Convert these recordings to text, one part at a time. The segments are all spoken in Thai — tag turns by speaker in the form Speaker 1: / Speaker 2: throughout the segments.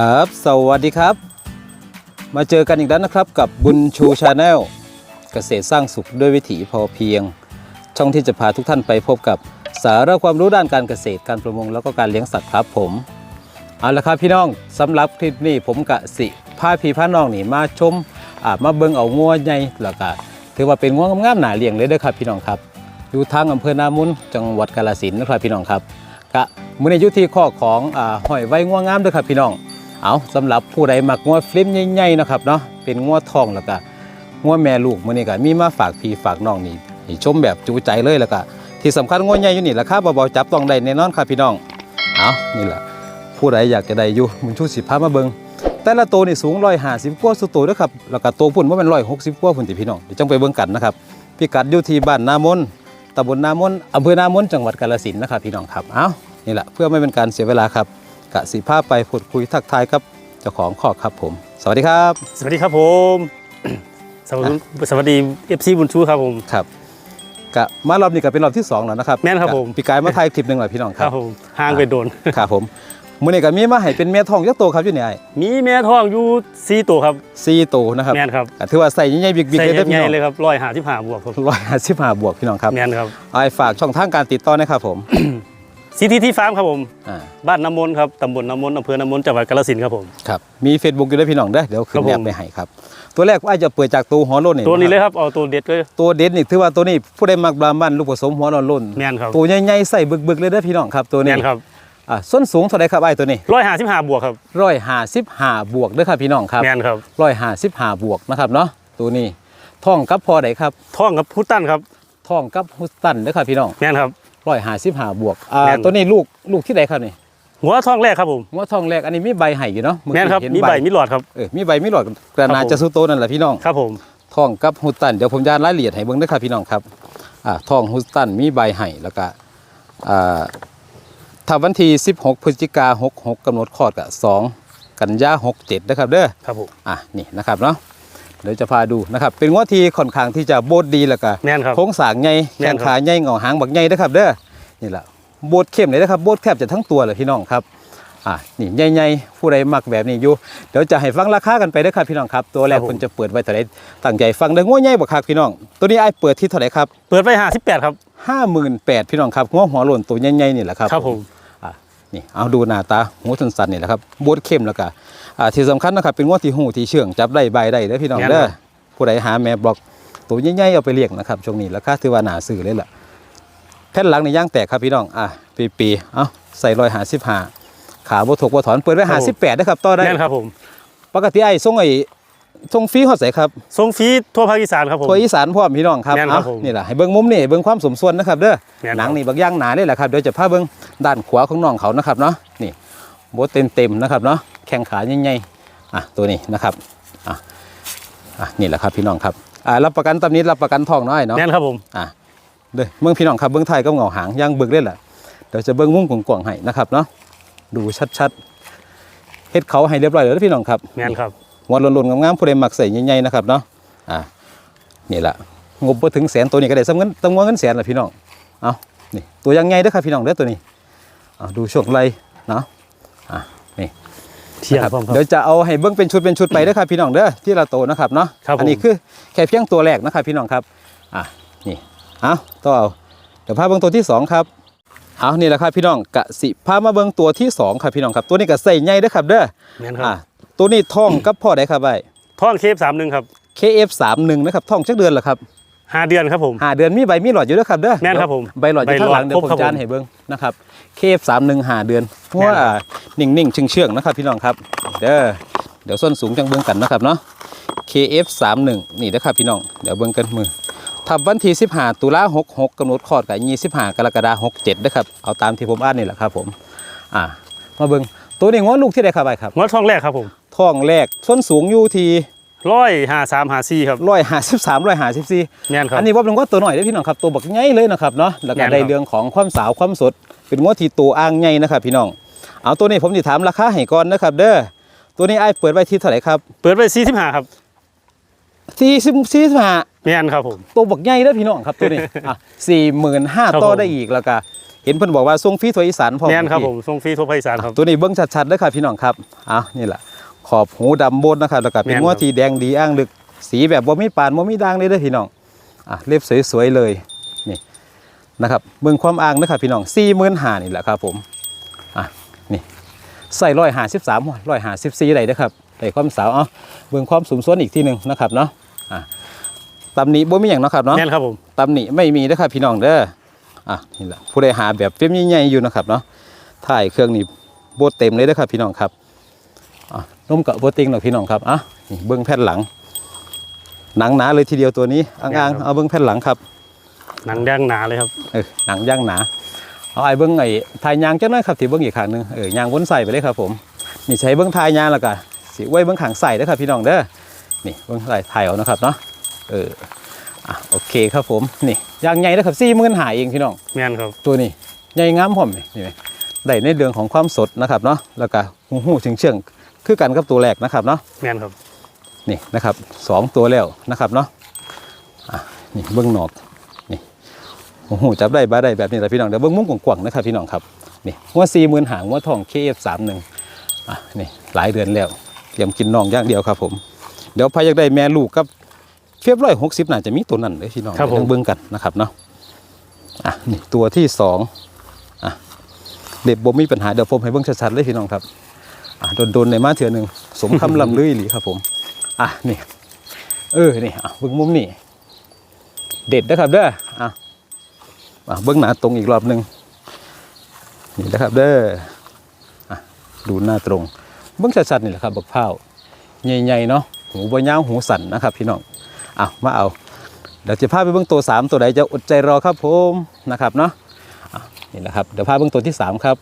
Speaker 1: ครับ สวัสดีครับ มาเจอกันอีกแล้วนะครับกับบุญชูชาแนลเกษตรสร้างสุขด้วยวิถีพอเพียง ช่องที่จะพาทุกท่านไปพบกับสาระความรู้ด้านการเกษตรการประมงแล้วก็การเลี้ยงสัตว์ครับผม เอาละครับพี่น้องสำหรับคลิปนี้ผมกะสิพาพี่พาน้องนี่มาชมอามาเบิงเอางัวใหญ่แล้วก็ถือว่าเป็นงัวงามๆหนาเลี้ยงเลยเด้อครับพี่น้องครับ อยู่ทางอำเภอนามุนจังหวัดกาฬสินธุ์นะครับพี่น้องครับกะมื้อนี้อยู่ที่ข้อของอห้อยไว้งัวงามเด้อครับพี่น้อง เอาสำหรับผู้ใดมักงัวฟลิมใหญ่ๆนะครับเนาะเป็นงัวทองแล้วก็งัวแม่ลูกมื้อนี้ก็มีมาฝากพี่ฝากน้องนี่ให้ชมแบบจูใจเลยแล้วก็ที่สำคัญงัวใหญ่อยู่นี่ราคาเบาๆจับต้องได้แน่นอนครับพี่น้องเอานี่แหละผู้ใดอยากจะได้อยู่มุนชูสิพามาเบิ่งแต่ละตัวนี่สูง150กว่าสุดตัวด้อครับแล้วก็ตัวพุ่นว่าเป็น160กว่าพุ่นติพี่น้องเดี๋ยวจังไปเบิ่งกันนะครับพิกัดอยู่ที่บ้านนามนตำบลนามนอำเภอนามนจังหวัดกาฬสินธุ์นะครับพี่น้องครับเอานี่แหละเพื่อไม่เป็นการเสียเวลาครับ กะสิภาพไปพูดคุยทักทายครับเจ้าของข้อครับผม สวัสดีครับ
Speaker 2: สวัสดีครับผม สวัสดีสวัสดีเอฟซีบุญชูครับผม
Speaker 1: ครับกะมารอบนี้ก็เป็นรอบที่สองแล้วนะครับ
Speaker 2: แม่นครับผม
Speaker 1: กะพี่กายมาถ่ายคลิปหนึ่งหน่อยพี่น้องค
Speaker 2: ค
Speaker 1: รั
Speaker 2: รั
Speaker 1: บบ
Speaker 2: ผมห่างไปโดน
Speaker 1: ครับผมมื้อนี้ก็มีมาให้เป็นเมียทองยักษ์โตครับอยู่นี่ไอ้
Speaker 2: มีแม่ท้องอยู่สี่ตัวครับ
Speaker 1: ซีโตนะครับ
Speaker 2: แม่นครับ
Speaker 1: ก็ถือว่าใส่ใหญ่ๆบิ๊กๆ
Speaker 2: ใส่
Speaker 1: เลยเด้อพี่
Speaker 2: ใหญ่
Speaker 1: น้อง
Speaker 2: ๆเลยครับร้อยหาที่ผ่าบวกครับ
Speaker 1: ร้อยห้าสิบห้าบวกพี่น้องครับ
Speaker 2: แม่นครับ
Speaker 1: ไอ้ฝากช่องทางการติดต่อนะครับผม
Speaker 2: ซีทีที่ฟาร์มครับผม
Speaker 1: อ่า
Speaker 2: บ้านน้ำมนต์ครับตำบลน้ำมนต์อำเภอน้ำมนต์จังหวัดกาฬสินธุ์ครับผม
Speaker 1: ครับมี Facebook อยู่ด้วยพี่น้องเด้อเดี๋ยวขึ้น
Speaker 2: ครับผม
Speaker 1: แนบไปให้ครับ ตัวแรกว่าจะเปิดจากตัวหัวโล้นนี่
Speaker 2: ตัวนี้เลยะ
Speaker 1: ครับ
Speaker 2: ครับเอาตัวเด็ดเลย
Speaker 1: ตัวเด็ดนี่ถือว่าตัวนี้ผู้ใดมักบรามันลูกผสมหัวโล้น
Speaker 2: แม่นครับ
Speaker 1: ตัวใหญ่ๆใส่บึกๆเลยเด้อพี่น้องครับตัวนี้
Speaker 2: แม่นครับ
Speaker 1: อ่าส้นสูงเท่าไรครับไอ้ตัวนี้
Speaker 2: ร้อยหาที่ผ่าบวกครับ
Speaker 1: ร้อยห้าสิบห้าบวกเด้อครับพี่น้องครับ
Speaker 2: แม่นครับ
Speaker 1: ร้อยห้าสิบห้าบวกนะครับเนาะตัวนี้ท่องกับพอไดครับ
Speaker 2: ท้องกับพุตตันครับ
Speaker 1: ท่องกับฮุสตันเด้อครับพี่น้อง
Speaker 2: แม่นครับ
Speaker 1: ร้อยห้าสิบห้าบวกอ่า
Speaker 2: แม่น
Speaker 1: ตัวนี้ลูกลูกที่ใดครับนี่
Speaker 2: หัวท้องแรกครับผม
Speaker 1: ว่าท่องแรกอันนี้มีใบไห่อยู่เนาะเอ
Speaker 2: แม่นครับ
Speaker 1: เห็
Speaker 2: มีใบมีหลอดครับ
Speaker 1: เออมีใบมีหลอดกระนา
Speaker 2: ครับผม
Speaker 1: จะสุโตนั่นแหละพี่น้อง
Speaker 2: ครับผม
Speaker 1: ท่องกับฮุสตันเดี๋ยวผมจะรายละเอียดให้เบิ่งเด้อครับพี่น้องครับอ่าท่องฮุสตันมีใบไห่แล้วก็อ่าถ้าวันที่16 พฤศจิกา66กำหนดคลอดกับ2กันยา67นะครับเด้อ
Speaker 2: ครับผม
Speaker 1: อะนี่นะครับเนาะ เดี๋ยวจะพาดูนะครับ เป็นงวดที่ค่อนข้างที่จะโบดดีแล้วก็
Speaker 2: แม่นครับ
Speaker 1: โค้งสร้างใหญ่
Speaker 2: แม่
Speaker 1: แข้
Speaker 2: น
Speaker 1: ง
Speaker 2: ครับ
Speaker 1: ขาใหญ่เหงาหางบักใหญ่นะครับ เด้อนี่แหละโบดเข้มเลยนะครับโบดแคบจะทั้งตัวเลยพี่น้องครับอะนี่ใหญ่ๆผู้ใดมักแบบนี้อยู่เดี๋ยวจะให้ฟังราคากันไปเด้อครับพี่น้องครับ ตัวแรกคนจะเปิดไว้เท่าไหร่ตั้งใจฟังเด้องวดใหญ่บ่ครับพี่น้อง ตัวนี้ไอ้ายเปิดที่เท่าไหร่ครับ
Speaker 2: เปิดไปหาสิบแปดครับ
Speaker 1: 58,000พี่น้องครับงวหัวโล้นตัวใหญ่ๆนี่แหละครับ
Speaker 2: ครับผม
Speaker 1: อะนี่เอาดูหน้าตาหูสันๆนี่แหละครับโบดเข้มแล้วก็ อ่าที่สำคัญนะครับเป็นงวดที่หูที่เชื่องจับได้ใบได้เด้อพี่น้อง
Speaker 2: แม่น
Speaker 1: เด้อ
Speaker 2: ครับ
Speaker 1: ผู้ใดหาแม่บล็อกตัวใหญ่ๆเอาไปเลี้ยงนะครับช่วงนี้ราคาถือว่าหนาซื้อเลยล่ะแผ่นหลังในย่างแตกครับพี่น้องอะปีปีๆเอาใส่รอยหาสิบหาขาบ่ถกบ่ถอนเปิดไว้หาสิบแปดนะครับต่อได้
Speaker 2: แม่นครับผม
Speaker 1: ปกติไอ้ส่งไอ้ส่งฟรีฮอดใส่ครับ
Speaker 2: ทรงฟรีทั่วภาคอีสานครับผม
Speaker 1: ทั่วอีสานพร้อมพี่น้องครับ
Speaker 2: แม่นครับ
Speaker 1: เอา
Speaker 2: ผม
Speaker 1: นี่แหละให้เบิ่งมุมนี่เบิ่งความสมส่วนนะครับเด้อ
Speaker 2: แม่นครับ
Speaker 1: หนังนี่บักย่างหนาเลยแหละครับเดี๋ยวจะพาเบิ่งด้านขวาของน้องเขานะครับเนาะนี่โบเต็มเต็มๆนะครับเนาะ แข้งขาใหญ่ๆอะตัวนี้นะครับอะอะนี่แหละครับพี่น้องครับอ่ารับประกันตำนี้รับประกันทองน้อยเนาะ
Speaker 2: แม่นครับผม
Speaker 1: อะเด้อเมืองพี่น้องครับเบื้องไทยก็เหงาหางย่างเบิกเลยแหละเดี๋ยวจะเบิ้งมุ้งกวางๆให้นะครับเนาะดูชัดๆเฮ็ดเขาให้เรียบร้อยแล้วพี่น้องครับ
Speaker 2: แม่นครับ
Speaker 1: หัวหล่นๆงามๆผู้ใดมักใส่ใหญ่ๆนะครับเนาะอะนี่แหละงบบ่ถึงแสนตัวนี้ก็ได้สำเงินตำงวเงินแสนละพี่น้องเอานี่ตัวอยังไงเด้อครับพี่น้องเด้อตัวนี้เอาดูช่วงไหลเนาะอะนี่
Speaker 2: เที่ยง
Speaker 1: ครับ
Speaker 2: พร้อมครับ
Speaker 1: เดี๋ยวจะเอาให้เบิ้งเป็นชุดเป็นชุดไปเด้อครับพี่น้องเด้อที่ละโตนะครับเนาะ
Speaker 2: ครับผม
Speaker 1: อันี้คือแค่เพียงตัวแรกนะครับพี่น้องครับอะนี่เอาต่อเอาเดี๋ยวพาเบิ้งตัวที่สองครับเอานี่แหละครับพี่น้องกะสิพามาเบิ้งตัวที่สองครับพี่น้องครับตัวนี้ก็ใส่ใหญ่เด้อครับเด้อ
Speaker 2: แม่นครั
Speaker 1: อะ
Speaker 2: บ
Speaker 1: ตัวนี้ท่องกับพ่อได้ครับไอ้
Speaker 2: ท่องเคฟสามหนึ่งครับ
Speaker 1: KF31 นะครับท่องจักเดือนเหรอครับ
Speaker 2: ห้าเดือนครับผม
Speaker 1: ห้าเดือนมีใบมีหลอดอยู่เด้อครับเด้อ
Speaker 2: แม่นครับผม
Speaker 1: ใบหลอดอยู่ข้างหลัง
Speaker 2: ใบหลอด
Speaker 1: เดี๋ยวผม
Speaker 2: ครบครับ
Speaker 1: จาน
Speaker 2: ผม
Speaker 1: ให้เบิ้งนะครับ KF31 ห้าเดือนเพราะว่า
Speaker 2: แม่นครับ
Speaker 1: นิ่งๆเชื่องๆนะครับพี่น้องครับ เด้อเดี๋ยวส้นสูงจังเบิ้งกันนะครับเนาะ KF31 นี่นะครับพี่น้อง เดี๋ยวเบิ้งกันมือทับวันที่15 ตุลา66กำหนดคลอดกับ25กรกฎาคม67นะครับเอาตามที่ผมอ่านนี่แหละครับผม อ่า มาเบิ้งตัวนี้งวลูกที่ใดครับไอ้ครับ
Speaker 2: งวดท่องแรกครับผม
Speaker 1: ท้องแรกส้นสูงอยู่ที่
Speaker 2: ร้อยห้าสามหาสี่ครับ
Speaker 1: ร้อยห้าสิบสามร้อยห้าสิบสี่
Speaker 2: แม่นครับ
Speaker 1: อันนี้ว่าเป็นว่าตัวหน่อยได้อพี่น้องครับตัวบักใหญ่เลยนะครับเนาะแล้วก็
Speaker 2: แม่นครับ
Speaker 1: ได้เรื่องของความสาวความสด เป็นงวที่ตัวอ่างใหญ่นะครับพี่น้อง เอาตัวนี้ผมจะถามราคาให้ก่อนนะครับ เด้อ ตัวนี้ไอ้ายเปิดไว้ที่เท่าไหร่ครับ
Speaker 2: เปิดไปสี่สิบห้าครับ
Speaker 1: สี่สิบสี่สิบห้า
Speaker 2: แม่นครับผม
Speaker 1: ตัวบักใหญ่เด้อพี่น้องครับตัวนี้ อะสี่หมื่นห้า
Speaker 2: ครับ
Speaker 1: ต่อ
Speaker 2: ผม
Speaker 1: ได้อีกแล้วก็เห็นเพิ่นบอกว่าส่งฟรีทั่วอีสานพร้อม
Speaker 2: แม่นครับ
Speaker 1: พี่
Speaker 2: ผมส่งฟรีทั่วภาคอีสานครับ
Speaker 1: ตัวนี้เบิ้งชัดๆเลยครับพี่น้องครับอะนี่แหละขอบหูดำบนนะครับแล้วก็เป็น
Speaker 2: แม่นครับ
Speaker 1: งัวที่แดงดีอ้างลึก สีแบบบ่มีปานบ่มีด่างเลยเด้อพี่น้องอะเล็บสวยๆเลย นี่นะครับเบิ่งความอ้างนะครับพี่น้อง45,000นี่แหละครับผมอะนี่ใส่153 154ได้เด้อครับได้ความสาวเอ้าเบิ่งความสูงส่วนอีกทีหนึงนะครับเนาะอะตำหนิบ่มีหยังเนาะครับเนาะ
Speaker 2: แม่นครับผม
Speaker 1: ตำหนิไม่มีนะครับพี่น้องเด้ออะนี่แหละผู้ใดหาแบบเฟรมใหญ่ๆอยู่นะครับเนาะถ่ายเครื่องนี่โบเต็มเลยนะครับพี่น้องครับอะนุ่มกับโบติงหรอกพี่น้องครับอะนี่เบิ้งแผ่นหลังหนังหนาเลยทีเดียวตัวนี้อ่างๆเอาเบิ้งแผ่นหลังครับ
Speaker 2: หนังแดงหนาเลยครับ
Speaker 1: เออหนังย่างหนาเอาไอ้เบิ้งไอ้ทายยางจังน้อยครับที่เบิ้งอีกข้างหนึงเออยางวนใส่ไปเลยครับผมนี่ใช้เบิ้งทายยางแล้วก็สิไว้เบิ้งขางใส่เด้อครับพี่น้องเด้อนี่เบิ้งใส่ถ่ายเอานะครับเนาะเอออะโอเคครับผมนี่ยางใหญ่นะครับสี่หมื่นหาเองพี่น้อง
Speaker 2: แม่นครับ
Speaker 1: ตัวนี้ใหญ่งามพร้อมนี่นี่ไหมได้ในเรื่องของความสดนะครับเนาะแล้วก็หูหูเชิงเชิงๆคือกันกับตัวแรกนะครับเนาะ
Speaker 2: แม่นครับ
Speaker 1: นี่นะครับสองตัวแล้วนะครับเนาะอะนี่เบื้องนอก นี่หูหูจับได้บ้าได้แบบนี้แต่พี่น้องเดี๋ยวเบื้องมุ้งกว่างๆนะครับพี่น้องครับนี่หัวสี่หมื่นหางหัวทองเคเอฟสามหนึ่งอะนี่หลายเดือนแล้วเตรียมกินน้องอย่างเดียวครับผม เดี๋ยวพาอยากได้แม่ลูกกับเฟียบร้อยหกสิบน่าจะมีตัวนั้นเลยพี่น้อง
Speaker 2: ครับผม
Speaker 1: เดี๋ยวเบื้องกันนะครับเนาะอะนี่ตัวที่สองเด็บบ่มีปัญหาเดี๋ยวผมให้เบิ่งชัดๆเลยพี่น้องครับอะโดนๆในมาเถื่อหนึ่งสมคำลำลืออีหลีครับผมอะนี่ เออนี่อะเบิ่งมุมนี่เด็ดนะครับเด้ออะอะ เบิ่งหน้าตรงอีกรอบหนึ่งนี่นะครับเด้อดูหน้าตรง เบิ่งชัดๆนี่แหละครับบักพร้าใหญ่ๆเนาะหูบ่ยาวหูสั่นนะครับพี่น้องอะมาเอาเดี๋ยวจะพาไปเบิ่งตัวสามตัวใดจะอดใจรอครับผมนะครับเนาะนี่แหละครับเดี๋ยวพาเบื้องตัวที่ 3 ครับ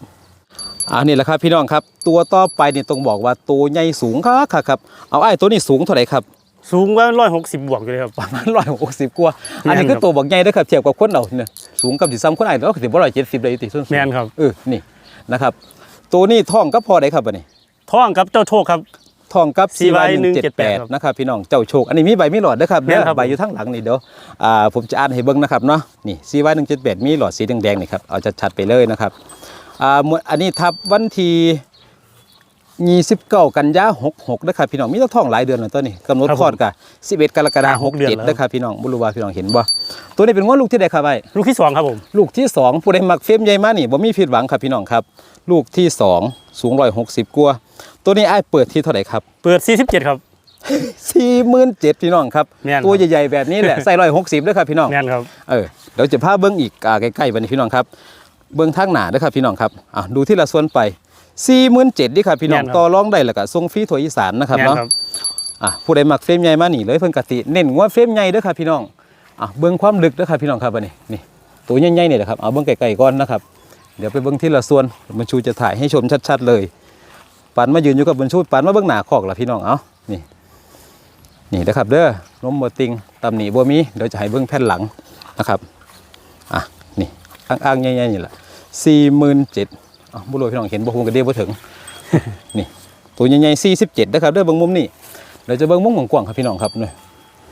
Speaker 1: อ่านี่แหละครับพี่น้องครับ ตัวต่อไปนี่ต้องบอกว่าตัวใหญ่สูงครับครับครับเอาไอ้ตัวนี้สูงเท่าไหร่ครับ
Speaker 2: สูงว่าร้อยหกสิบบวกอยู่เลยครับ
Speaker 1: ประมาณร้อยหกสิบกว่าอันนี้
Speaker 2: แม่น
Speaker 1: คื
Speaker 2: ค
Speaker 1: อ
Speaker 2: รับ
Speaker 1: ตัวบอกใหญ่เด้อครับเทียบกับคนเราเนี่ยสูงกับสิซ้ำคนไอ้เราก็สิบ่ร้อยเจ็ดสิบเลยติส่วนสูง
Speaker 2: แม่นครับ
Speaker 1: เออนี่นะครับ ตัวนี้ท่องก็พอได้ครับอันนี้
Speaker 2: ท้องกับเจ้าโชคครับ
Speaker 1: ท่องกับ
Speaker 2: CY
Speaker 1: 178
Speaker 2: ครับ
Speaker 1: นะครับพี่น้องเจ้าโชค อันนี้มีใบมีหลอดนะครับ
Speaker 2: แม่นครับ
Speaker 1: ใบอยู่ทั้งหลังนี่เดี๋ยวอ่าผมจะอ่านให้เบิ่งนะครับเนาะนี่ CY 178มีหลอดสีแดงๆนี่ครับเอาชัดๆไปเลยนะครับอ่าหมวดอันนี้ทับวันที่ 29กันยา66นะครับพี่น้องมีต้องท่องหลายเดือนแล้วตัวนี้กำหนด
Speaker 2: ครับ
Speaker 1: คลอดกะ11กรกฎาค
Speaker 2: ห
Speaker 1: ม
Speaker 2: กเดือนแล้ว
Speaker 1: 67นะครับพี่น้องบ่รู้ว่าพี่น้องเห็นบ่ตัวนี้เป็นงวดลูกที่ใดครับไอ้
Speaker 2: ลูกที่สองครับผม
Speaker 1: ลูกที่สองผู้ใดมักเฟรมใหญ่มานี่บ่มีผิดหวังครับพี่น้องครับ ลูกที่สองสูง160กว่าตัวนี้ไอ้ายเปิดที่เท่าไหร่ครับ
Speaker 2: เปิดสี่สิบเจ็ดครับ
Speaker 1: สี่หมื่นเจ็ดพี่น้องครับ
Speaker 2: แม่นครับ
Speaker 1: ตัวใหญ่ๆแบบนี้แหละใส่ร้อยหกสิบด้วยครับพี่น้อง
Speaker 2: แม่นครับ
Speaker 1: เออเดี๋ยวจะพาเบิ้งอีกอ่าใกล้ๆวันนี้พี่น้องครับ เบิ้งทางหนาด้วยครับพี่น้องครับอะดูที่ละส่วนไป สี่หมื่นเจ็ดดิค่ะพี่น้องต่อรองได้แล้วก็ส่งฟรีถั่วอีสานนะครับเนาะอะผู้ใดมักเฟรมใหญ่มาหนีเลยเพิ่นกติเน้นว่าเฟรมใหญ่เด้อค่ะพี่น้องอะเบื้องความลึกเด้อค่ะพี่น้องครับอันนี้นี่ตัวใหญ่ๆเนี่ยนะครับเอาเบื้องไกลๆก่อนนะครับเดี๋ยวไปเบื้องที่ละส่วนบรรชูจะถ่ายให้ชมชัดๆเลยปันมายืนอยู่กับบรรชูปันมาเบื้องหนาคอกล่ะพี่น้องเอานี่นี่นะครับเด้อล้มบอติงตำหนิบัวมีเดี๋ยวจะให้เบื้องแผ่นหลังนะครับอะนี่อ้างๆใหญ่ๆนี่แหละสี่หมื่นเจ็ด บุรุษพี่น้องเห็นบ่ผมก็เดียวบ่ถึง นี่ ตัวใหญ่ๆสี่สิบเจ็ดนะครับเด้อบางมุมนี่เราจะเบิ้งมุมของกว้างครับพี่น้องครับนี่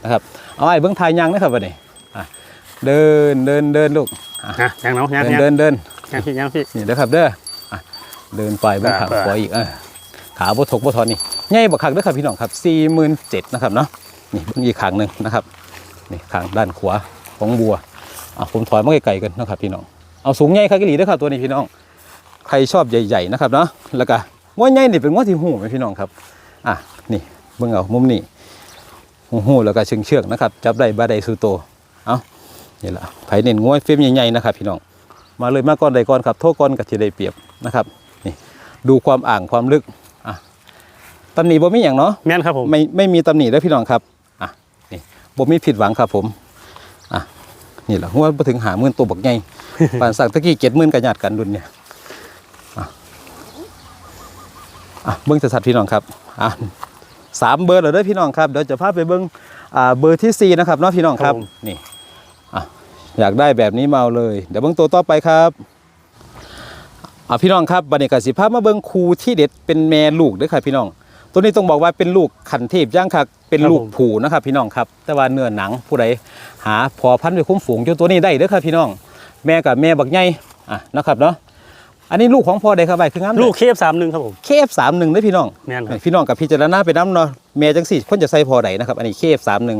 Speaker 1: นะครับเอาไอ้เบิ้งทายยางนะครับวันนี้เดินเดินเดินลูก
Speaker 2: ยางเนาะยาง
Speaker 1: เดินเดิน
Speaker 2: ยางพี่ยางพี่
Speaker 1: นี่เด้อครับเด้อเดินไปเบิ้งขาขวาอีกขาบ่ถกบ่ทอนนี่ใหญ่บักคักเด้อครับพี่น้องครับสี่หมื่นเจ็ดนะครับเนาะนี่เบิ้งอีกขางหนึ่งนะครับนี่ขางด้านขวาของบัวอะผมถอยมาไกลๆกันนะครับพี่น้องเอาสูงใหญ่ครับกิลีเด้อครับตัวนี้พี่น้อง ใครชอบใหญ่ๆนะครับเนาะแล้วก็ง้อใหญ่นี่เป็นง้อที่หูไหมพี่น้องครับอะนี่เบิ่งเอามุมนี้หูหูแล้วก็เชืองเชือกๆนะครับ จับได้บาได้สูโตเอานี่แหละไผเน้นง้อเฟรมใหญ่ๆนะครับพี่น้องมาเลยมาก่อนใดก่อนครับโทษก่อนกับที่ได้เปรียบนะครับนี่ดูความอ่างความลึกอะตำหนิบ่มีอย่างเนาะ
Speaker 2: แม่นครับผม
Speaker 1: ไม่ไม่มีตำหนิแล้วพี่น้องครับอะนี่บ่มีผิดหวังครับผมอะนี่แหละหัวบ่ถึงหาหมื่นตัวบักใหญ่ปานสักตะกี้เจ็ดหมื่นกันญาติกันดุนเนี่ย อะ อะเบิ้งสัตว์พี่น้องครับอะสามเบอร์เลยเด้อพี่น้องครับเดี๋ยวจะพาไปเบิ้งอ่าเบอร์ที่สี่นะครับเนาะพี่น้องครับนี่อะอยากได้แบบนี้มาเอาเลย เดี๋ยวเบิ้งตัวต่อไปครับอะพี่น้องครับบันนี้กสิภาพมาเบิ้งครูที่เด็ดเป็นแม่ลูกเด้วยครับพี่น้อง ตัวนี้ต้องบอกว่าเป็นลูกขันเทพย่างคักเป็นลูกผูนะครับพี่น้องครับ แต่ว่าเนื้อหนังผู้ใดหาพอพันธุ์ไปคุ้มฝูงจนตัวนี้ได้เด้อครับพี่น้อง แม่กับแม่บักใหญ่อะนะครับเนาะ อันนี้ลูกของพ่อใดครับใบคืองาม
Speaker 2: ลูกเคฟสามหนึ่งครับผม
Speaker 1: เคฟสามหนึ่งได้อพี่น้อง
Speaker 2: แม่นครับ
Speaker 1: พี่น้องกับพี่เจารณาไปน้ำเนาะแม่จังสี่คนจะใส่พอใดนะครับอันนี้เคฟสามหนึ่ง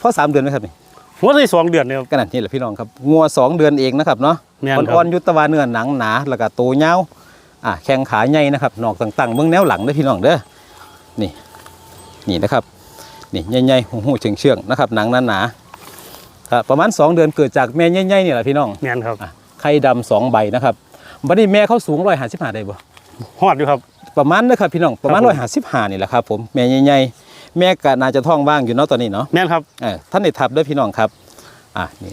Speaker 1: พ่อสามเดือนไหมครับนี่
Speaker 2: หัวที่สองเดือนเนี่ยครับ
Speaker 1: ก็นั่นนี่แหละพี่น้องครับงัวสองเดือนเองนะครับเนาะ
Speaker 2: แม่นครับ
Speaker 1: อ่อนๆยุตวาเนื้อหนังหนาแล้วก็โตเงาวอะแข้งขาใหญ่นะครับนอกต่างๆเบื้องแนวหลังเด้อพี่น้องเด้อนี่นี่นะครับนี่ใหญ่ๆหูๆเชื่องๆนะครับหนังหนาๆครับประมาณ 2 เดือนเกิดจากแม่ใหญ่ๆนี่แหละพี่น้อง
Speaker 2: แม่นครับ
Speaker 1: อะไข่ดำสองใบนะครับ บัดนี้แม่เขาสูงร้อยห้าสิบห้าได้บ่
Speaker 2: ฮอดอยู่ครับ ประ
Speaker 1: ประมาณนะครับพี่น้องประมาณ
Speaker 2: ครับ
Speaker 1: ร้
Speaker 2: ผ
Speaker 1: อย
Speaker 2: ม
Speaker 1: ห้าสิบห้านี่แหละครับผมแม่ใหญ่ๆแม่ก็น่าจะท้องว่างอยู่เนาะตอนนี้เนาะ
Speaker 2: แม่นครับ
Speaker 1: เออท่านได้ทับเด้วยพี่น้องครับอะนี่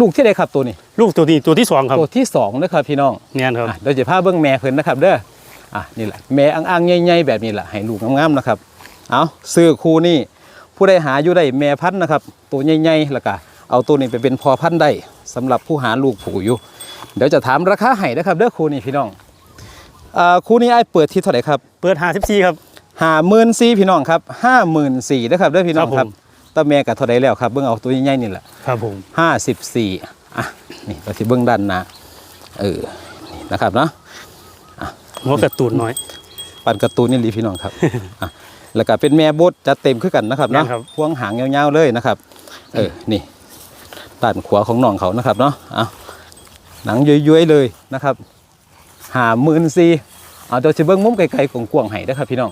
Speaker 1: ลูกที่ใดครับตัวนี้
Speaker 2: ลูกตัวนี้ตัวที่สองครับ
Speaker 1: ตัวที่สองนะครับพี่น้อง
Speaker 2: แม่นครับ
Speaker 1: อะเดี๋ยวจะพาเบิ้งแม่เพิ่นนะครับเด้ออะนี่แหละแม่อ่างๆใหญ่ๆแบบนี้แหละให้ลูกงามๆนะครับเอาซื้อคู่นี่ผู้ใดหาอยู่ได้แม่พันธุ์นะครับตัวใหญ่ๆแล้วก็เอาตัวนี้ไปเป็นพอพันธุ์ได้สำหรับผู้หาลูกผูอยู่ เดี๋ยวจะถามราคาให้นะครับเด้อคู่นี้พี่น้องอ่าคู่นี้ไอ้ายเปิดที่เท่าไหร่ครับ
Speaker 2: เปิดหาสิบสี่ครับ
Speaker 1: ห้าหมื่นสี่พี่น้องครับห้าหมื่นสี่นะครับเด้อพี่น้อง
Speaker 2: ครับผม
Speaker 1: ครับตาแม่กับเท่าไหร่แล้วครับเบิ้งเอาตัวใหญ่ๆนี่แหละ
Speaker 2: ครับผม
Speaker 1: ห้าสิบสี่อะ นี่เราที่เบื้องด้านหน้าเออ นี่นะครับเนาะ
Speaker 2: หัวกระตูนน้อย
Speaker 1: ปันการ์ตูนนี่ลีพี่น้องครับ อะ แล้วก็เป็นแม่บดจัดเต็มขึ้นกันนะครับเนาะ
Speaker 2: แม่นครับ
Speaker 1: พวงหางยาวๆเลยนะครับ เออ นี่ด้านขวาของน้องเขานะครับเนาะ เอา หนังย้วยๆเลยนะครับหาหมื่นซีเอาเดี๋ยวจะเบิ้งมุมไกลๆของกวางไห้นะครับพี่น้อง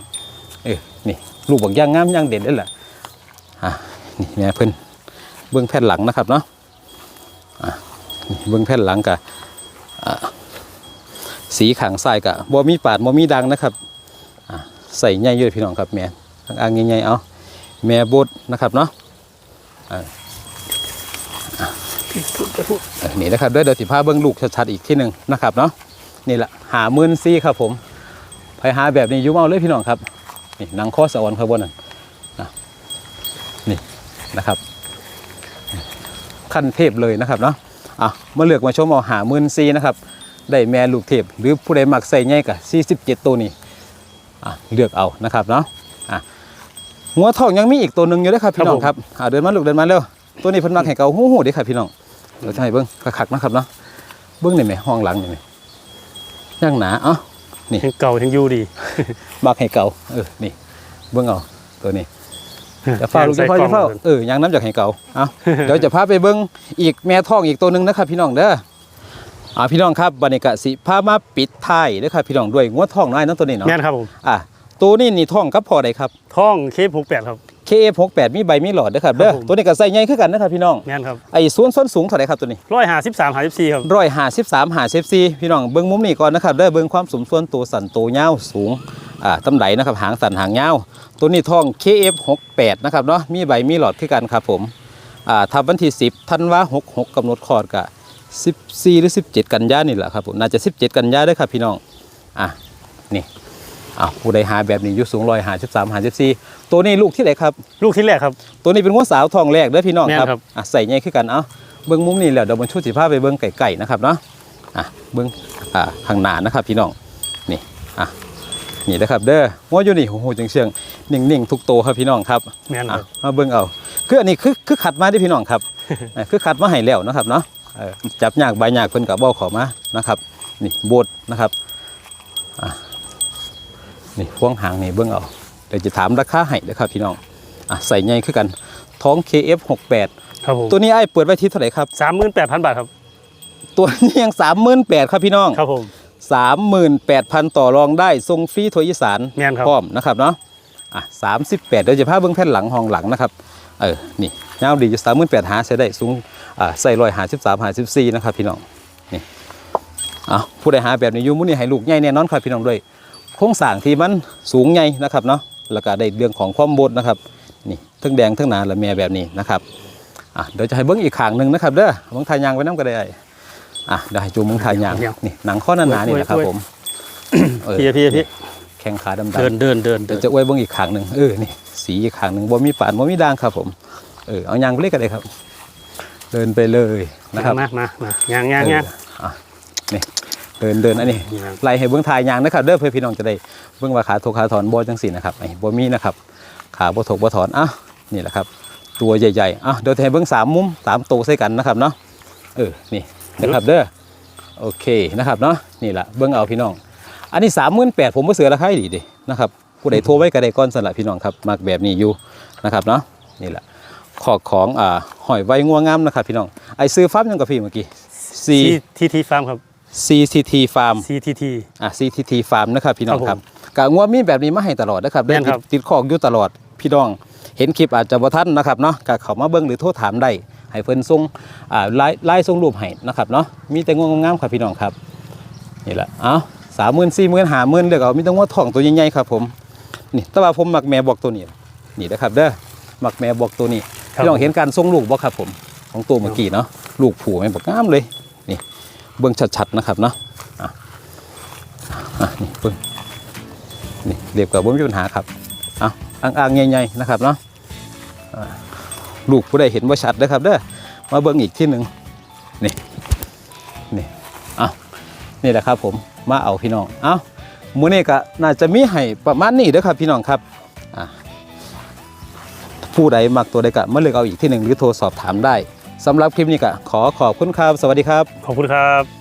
Speaker 1: เออนี่ลูกบอกย่างงามย่างเด่นได้แหละอะนี่แม่เพิ่นเบิ้องแผ่นหลังนะครับเนาะอะนี่เบิ้องแผ่นหลังกับอะสีขางซ้ายกับบ่มีปาดบ่มีดังนะครับอะใส่ใหญ่เยอะพี่น้องครับแม่อ่างใหญ่ๆเอาแม่บดนะครับเนาะเออ นี่นะครับเดี๋ยวเดี๋ยวสิพาเบิ้งลูกชัดๆอีกที่หนึ่งนะครับเนาะนี่แหละหาหมื่นซี่ครับผมไปหาแบบนี้อยุ่งเอาเลยพี่น้องครับนี่หนังข้อสะออนข้างบนนั่นนะนี่นะครับ ขั้นเทพเลยนะครับเนาะอะมาเลือกมาชมเอาหาหมื่นซี่นะครับได้แม่ลูกเทพหรือผู้ใดมักใส่ง่ายกับ47 ตัวนี้อะเลือกเอานะครับเนาะอะหัวทองยังมีอีกตัวหนึ่งอยู่ด้วยครับพี่น้องครับอะเดินมาลูกเดินมาเร็วตัวนี้เพิ่นมักให้เกาหู้หูเด้ครับพี่น้อง เดี๋ยวจะให้เบิ้งคักๆนะครับเนาะเบิ้งนี่ไหมห้องหลังนี่ไหมย่างหนาเอ้า
Speaker 2: ทั้งเก่าทั้งอยูดี
Speaker 1: บักให้เก่าเออนี่เบิ้งเอาตัวนี้จะเฝ้าลูกจะเฝ้า
Speaker 2: ใส่
Speaker 1: จะเฝ้าก
Speaker 2: ล่อง
Speaker 1: เออยางน้ำจากให้เก่าเอาเดี๋ยวจะพาไปเบิ้งอีกแม่ท้องอีกตัวหนึ่งนะครับพี่น้องเด้ออ่าพี่น้องครับบรรยากาศสิพามาปิดท้ายเด้อครับพี่น้องด้วยงวดท้องน้อยเนั่นตัวนี้เนาะ
Speaker 2: แม่นครับผม
Speaker 1: อะตัวนี้นี่ท้องกับพอใดครับ
Speaker 2: ท่องเคฟหกแปดครับ
Speaker 1: KF68 มีใบมีหลอดเด้อครับเด้อ
Speaker 2: ครับผม
Speaker 1: ตัวนี้ก็ใส่ใหญ่ขึ้นกันนะครับพี่น้อง
Speaker 2: แม่นครับ
Speaker 1: ไอ้ส่วนส้นสูงเท่าไหร่ครับตัวนี้
Speaker 2: ร้อยหาสิบสามหาสิบสี่ครับ
Speaker 1: ร้อยหาสิบสามหาเซฟซีพี่น้องเบิ้งมุมนี้ก่อนนะครับได้เบิ้งความสมส่วนตัวสันตัวเงาวสูงอ่าตำไหลนะครับหางสันหางเงาวตัวนี้ทอง KF68 นะครับเนาะมีใบมีหลอดขึ้นกันครับผมอ่าทับวันที่ 10ธันวา66กำหนดคลอดกะ14 หรือ 17 กันยานี่แหละครับผมน่าจะ 17 กันยาเด้วยครับพี่น้องอะนี่ อ้าวผู้ใดหาแบบนี้อยู่สูงร้อยหาสิบสามหาสิบสี่ ตัวนี้ลูกที่ไหนครับ
Speaker 2: ลูกที่แรกครับ
Speaker 1: ตัวนี้เป็นงัวสาวทองแรกเด้อพี่น้องครับ
Speaker 2: แม่นครับ
Speaker 1: อะใส่ใหญ่ขึ้นกันเอาเบิ้งมุมนี้แล้วเดี๋ยวบนชุดสีผ้าไปเบิ้งไก่ๆนะครับเนาะอะเบิ้งอ่าข้างหน้านะครับพี่น้องนี่อะนี่นะครับเด้องัวอยู่นี่โอ้โหจังเชียงนิ่งๆทุกโตวครับพี่น้องครับ
Speaker 2: แม่นค
Speaker 1: อะ
Speaker 2: รับ
Speaker 1: มาเบิ้งเอาคืออันนี้คือคือขัดมาเด้อพี่น้องครับอะคือขัดมาให้แล้วนะครับเนาะเออจับยากใบยากเพิ่นกับบ่ขอมานะครับ นี่โบดนะครับอะนี่พวงหางนี่เบิ้งเอา เดี๋ยวจะถามราคาให้เด้อครับพี่น้องอะใส่ใหญ่คือกันท้อง KF68
Speaker 2: ครับผม
Speaker 1: ตัวนี้ไอ้ายเปิดไว้ที่เท่าไหร่ครับ
Speaker 2: สามหมื่นแปดพันบาทครับ
Speaker 1: ตัวนี้ยังสามหมื่นแปดครับพี่น้อง
Speaker 2: ครับผม
Speaker 1: สามหมื่นแปดพันต่อรองได้ทรงฟรีทัวร์อีสาน
Speaker 2: แม่นครับ
Speaker 1: พร้อมนะครับเนาะอะสามสิบแปดเดี๋ยวจะพาเบิ้งแผ่นหลังห้องหลังนะครับเออนี่ยาวดีอยู่สามหมื่นแปดหาใช้ได้สูงอ่าใส่รอยหาสิบสามหาสิบสี่นะครับพี่น้องนี่เอาผู้ใดหาแบบนี้อยูมุนี่ให้ลูกใหญ่แน่นอนครับพี่น้องด้วยโครงสร้างที่มันสูงใหญ่นะครับเนาะ แล้วก็ได้เรื่องของความบดนะครับนี่ทั้งแดงทั้งหนาและแม่แบบนี้นะครับอะเดี๋ยวจะให้เบิ้งอีกขางหนึ่งนะครับเด้อเบิ้งทายยางไว้น้ำก็ได้อะเดี๋ยวให้จูงเบิ้งทายยางนี่หนังข้อหนาๆนี่นะครับผมเออ
Speaker 2: พี่พี่พี่
Speaker 1: แข้งขาดำๆ
Speaker 2: เดินเดินเดิน
Speaker 1: เดี๋
Speaker 2: เดิ
Speaker 1: ยวนจะอวยเบิ้งอีกขางหนึ่งเออนี่สีอีกขางหนึ่งบ่มีปานบ่มีด่างครับผมเออเอายางไปเลยกันเลยครับ เดินไปเลยนะครับ
Speaker 2: มามามาย่างย่างย่าง
Speaker 1: เอออะนี่ เดินเดินอันนี้
Speaker 2: ย่
Speaker 1: ไล่ให้เบิ้องทายยางนะครับเด้อเพื่อพี่น้องจะได้เบิ้องว่าขาทกขาถอนบ่จังสีนะครับไอ้บ่มีนะครับขาบ่ทกบ่ถอนอะนี่แหละครับ ตัวใหญ่ๆอะเดี๋ยวจะให้เบิ้องสามมุมสามตัวใส่กันนะครับเนาะเออนี่นะครับเด้อโอเคนะครับเนาะนี่แหละเบิ้องเอาพี่น้อง อันนี้สามหมื่นแปดผมก็เสือราคาดีดินะครับผู้ใดโทรไว้ก็ได้ก้อนสละพี่น้องครับมากแบบนี้อยู่นะครับเนาะนี่แหละขอของอ่าหอยไว้งัวงามนะครับพี่น้องไอซื้อฟาร์มยังกับพี่เมื่อกี้ C
Speaker 2: ทีทีฟาร์มครับ
Speaker 1: CCT Farm
Speaker 2: CTT
Speaker 1: อะ CTT Farm นะครับพี่น้อง
Speaker 2: ครับผม
Speaker 1: ครับกะงัวมีแบบนี้มาให้ตลอดนะครับได้
Speaker 2: แม่นครับ
Speaker 1: ติดคอกอยู่ตลอดพี่น้อง เห็นคลิปอาจจะบ่ทันนะครับเนาะกะเขามาเบิ่งหรือโทรถามได้ให้เพิ่นส่งอ่าไลน์ไลน์ส่งรูปให้นะครับเนาะมีแต่งัวงามๆครับพี่น้องครับนี่แหละเอ้าสามหมื่นสี่หมื่นห้าหมื่นเลือกเอามีแต่งัวทองตัวใหญ่ๆครับผมนี่แต่ว่าผมมักแม่บอกตัวนี้นี่นะครับเด้อมักแม่บอกตัวนี้
Speaker 2: ครับ
Speaker 1: พี่น้องเห็นการส่งลูกบ่ครับผมของตัวเมื่อกี้เนาะลูกผูแม่บอกงามเลยนี่ เบิ่งชัดๆนะครับเนาะอะนี่เพิ่งนี่เรียบกับบ่มีปัญหาครับเอาอ่างๆใหญ่ๆนะครับเนาะอ่าลูกผู้ใดเห็นว่าชัดเด้อครับเด้อมาเบิ่งอีกที่หนึ่งนี่นี่เอานี่แหละครับผมมาเอาพี่น้องเอามื้อนี้ก็น่าจะมีให้ประมาณนี้เด้อครับพี่น้องครับอะผู้ใดมักตัวใดก็มาเลือกเอาอีกที่หนึ่งหรือโทรสอบถามได้ สำหรับคลิปนี้ก็ขอขอบคุณครับ สวัสดีครับ
Speaker 2: ขอบคุณครับ